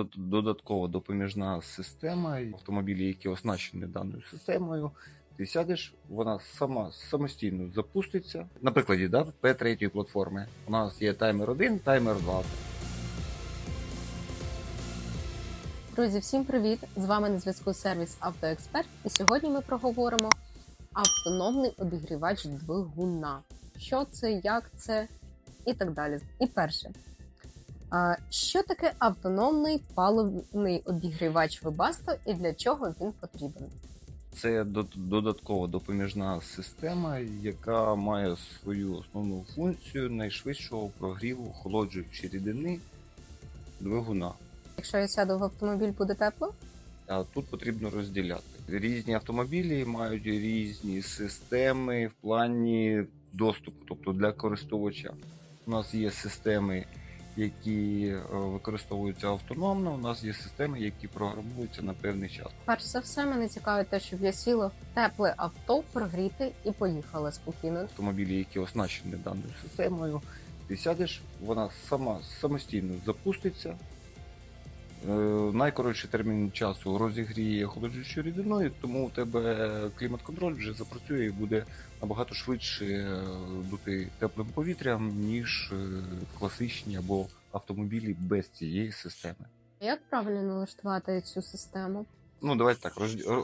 Дод- Додаткова допоміжна система, автомобілі, які оснащені даною системою. Ти сядеш, вона сама самостійно запуститься. На прикладі да, P3 платформи. У нас є таймер 1, таймер 2. Друзі, всім привіт! З вами на зв'язку сервіс Автоексперт. І сьогодні ми проговоримо автономний обігрівач двигуна. Що це, як це і так далі. І перше, що таке автономний паливний обігрівач Webasto і для чого він потрібен? Це додаткова допоміжна система, яка має свою основну функцію найшвидшого прогріву охолоджуючої рідини двигуна. Якщо я сяду в автомобіль, буде тепло? А тут потрібно розділяти. Різні автомобілі мають різні системи в плані доступу, тобто для користувача. У нас є системи, які е, використовуються автономно. У нас є системи, які програмуються на певний час. Перш за все, мене цікавить те, щоб я сіла в тепле авто, прогріти і поїхала спокійно. Автомобілі, які оснащені даною системою, ти сядеш, вона сама самостійно запуститься. Е, Найкоротший термін часу розігріє охолоджуючою рідиною, тому у тебе клімат-контроль вже запрацює і буде набагато швидше е, дути теплим повітрям, ніж е, класичні або автомобілі без цієї системи. Як правильно налаштувати цю систему? Ну, давайте так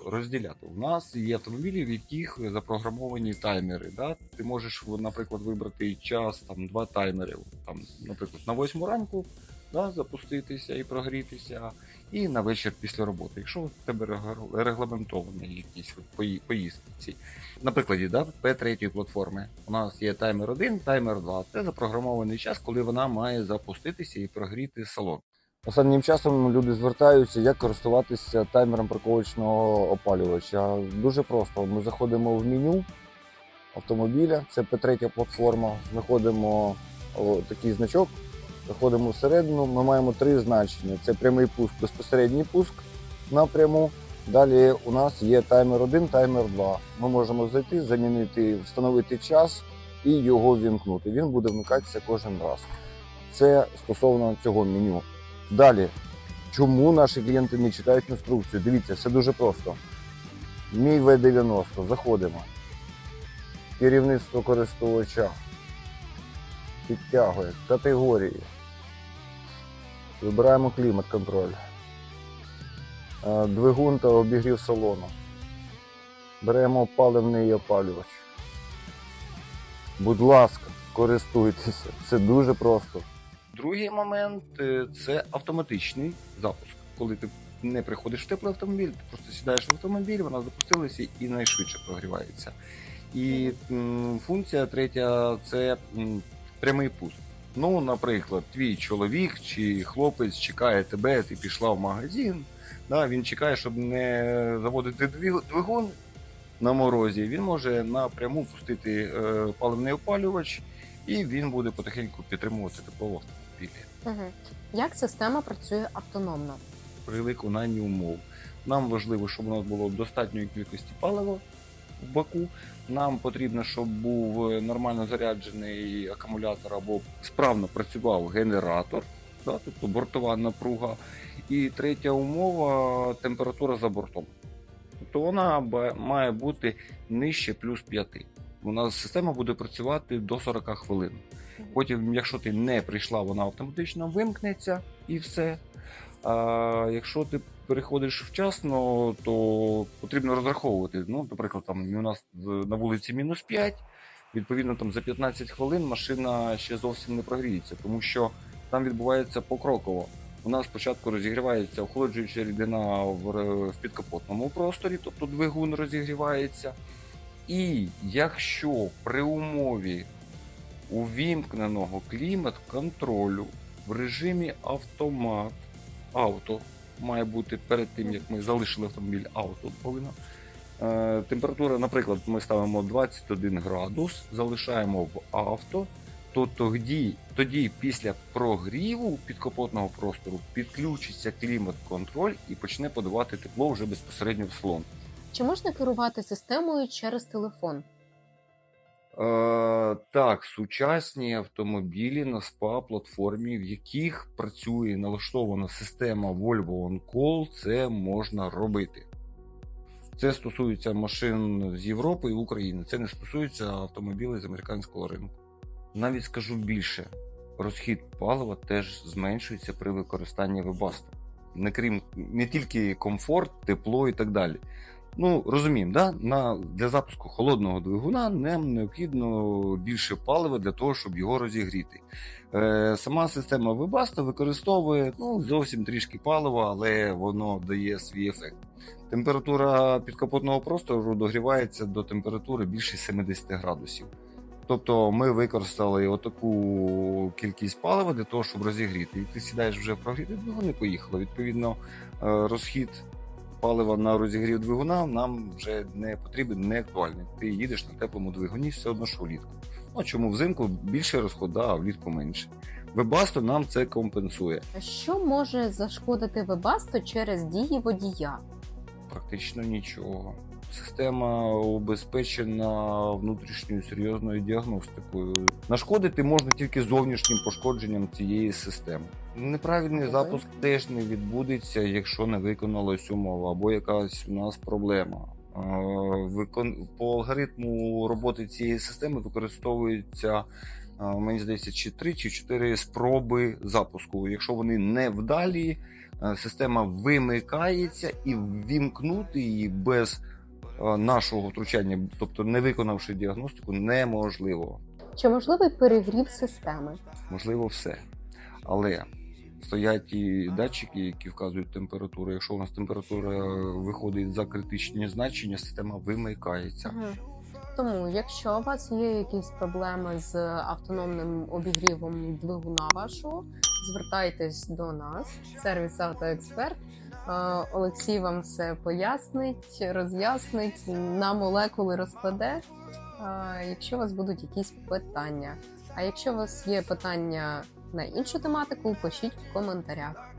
розділяти. У нас є автомобілі, в яких запрограмовані таймери. Да? Ти можеш, наприклад, вибрати час там два таймери. Там, наприклад, на 8 ранку да, запуститися і прогрітися, і на вечір після роботи. Якщо в тебе рег- регламентовані якісь поїздки. На прикладі да, P3 платформи. У нас є таймер 1, таймер 2. Це запрограмований час, коли вона має запуститися і прогріти салон. Останнім часом люди звертаються, як користуватися таймером парковочного опалювача. Дуже просто. Ми заходимо в меню автомобіля, це P3 платформа, знаходимо такий значок, заходимо всередину. Ми маємо три значення: це прямий пуск, безпосередній пуск напряму. Далі у нас є таймер 1, таймер 2. Ми можемо зайти, замінити, встановити час і його вімкнути. Він буде вмикатися кожен раз. Це стосовно цього меню. Далі, чому наші клієнти не читають інструкцію? Дивіться, все дуже просто. Мій V90, заходимо. Керівництво користувача. Підтягує категорії. Вибираємо клімат-контроль. Е, Двигун та обігрів салону. Беремо паливний опалювач. Будь ласка, користуйтеся. Це дуже просто. Другий момент е, це автоматичний запуск. Коли ти не приходиш в теплий автомобіль, ти просто сідаєш в автомобіль, вона запустилася і найшвидше прогрівається. І функція третя це прямий пуск. Ну, наприклад, твій чоловік чи хлопець чекає тебе, ти пішла в магазин. Да, він чекає, щоб не заводити двигун на морозі. Він може напряму пустити е, паливний опалювач, і він буде потихеньку підтримувати тепло в автомобілі. Угу. Як система працює автономно? При виконанні умов. Нам важливо, щоб у нас було достатньої кількості палива в баку. Нам потрібно, щоб був е, нормально заряджений акумулятор або справно працював генератор, да, тобто бортова напруга. І третя умова температура за бортом. Тобто вона має бути нижче плюс 5. У нас система буде працювати до 40 хвилин. Потім, якщо ти не прийшла, вона автоматично вимкнеться і все. А якщо ти переходиш вчасно, то потрібно розраховувати. Ну, наприклад, там у нас на вулиці мінус 5, відповідно, там за 15 хвилин машина ще зовсім не прогріється, тому що там відбувається покроково. У нас спочатку розігрівається охолоджуюча рідина в, підкапотному просторі, тобто двигун розігрівається. І якщо при умові увімкненого клімат-контролю в режимі автомат авто має бути перед тим, як ми залишили автомобіль, авто повинно. Е, температура, наприклад, ми ставимо 21 градус, залишаємо в авто, то тоді, тоді після прогріву підкапотного простору підключиться клімат-контроль і почне подавати тепло вже безпосередньо в салон. Чи можна керувати системою через телефон? Е, так, сучасні автомобілі на спа платформі, в яких працює налаштована система Volvo On Call, це можна робити. Це стосується машин з Європи і України. Це не стосується автомобілів з американського ринку. Навіть скажу більше, розхід палива теж зменшується при використанні вебасту. Не крім не тільки комфорт, тепло і так далі. Ну, розуміємо, да? На, для запуску холодного двигуна нам необхідно більше палива для того, щоб його розігріти. Е, сама система Webasto використовує ну, зовсім трішки палива, але воно дає свій ефект. Температура підкапотного простору догрівається до температури більше 70 градусів. Тобто ми використали отаку кількість палива для того, щоб розігріти. І ти сідаєш вже в прогріти двигун і поїхало. Відповідно, е, розхід палива на розігрів двигуна нам вже не потрібен, не актуальний. Ти їдеш на теплому двигуні все одно, що влітку. Ну чому взимку більше розхода, а влітку менше. Вебасто нам це компенсує. Що може зашкодити вебасто через дії водія? Практично нічого. Система обезпечена внутрішньою серйозною діагностикою. Нашкодити можна тільки зовнішнім пошкодженням цієї системи. Неправильний запуск теж не відбудеться, якщо не виконалась умова або якась у нас проблема. Е, По алгоритму роботи цієї системи використовується, е, мені здається, чи три чи чотири спроби запуску. Якщо вони не вдалі, е, система вимикається і ввімкнути її без нашого втручання, тобто не виконавши діагностику, неможливо. Чи можливий перегрів системи? Можливо, все. Але стоять і датчики, які вказують температуру. Якщо у нас температура виходить за критичні значення, система вимикається. Мгм. Тому, якщо у вас є якісь проблеми з автономним обігрівом двигуна вашого, звертайтесь до нас, сервіс Автоексперт. Олексій вам все пояснить, роз'яснить, на молекули розкладе, якщо у вас будуть якісь питання. А якщо у вас є питання на іншу тематику, пишіть в коментарях.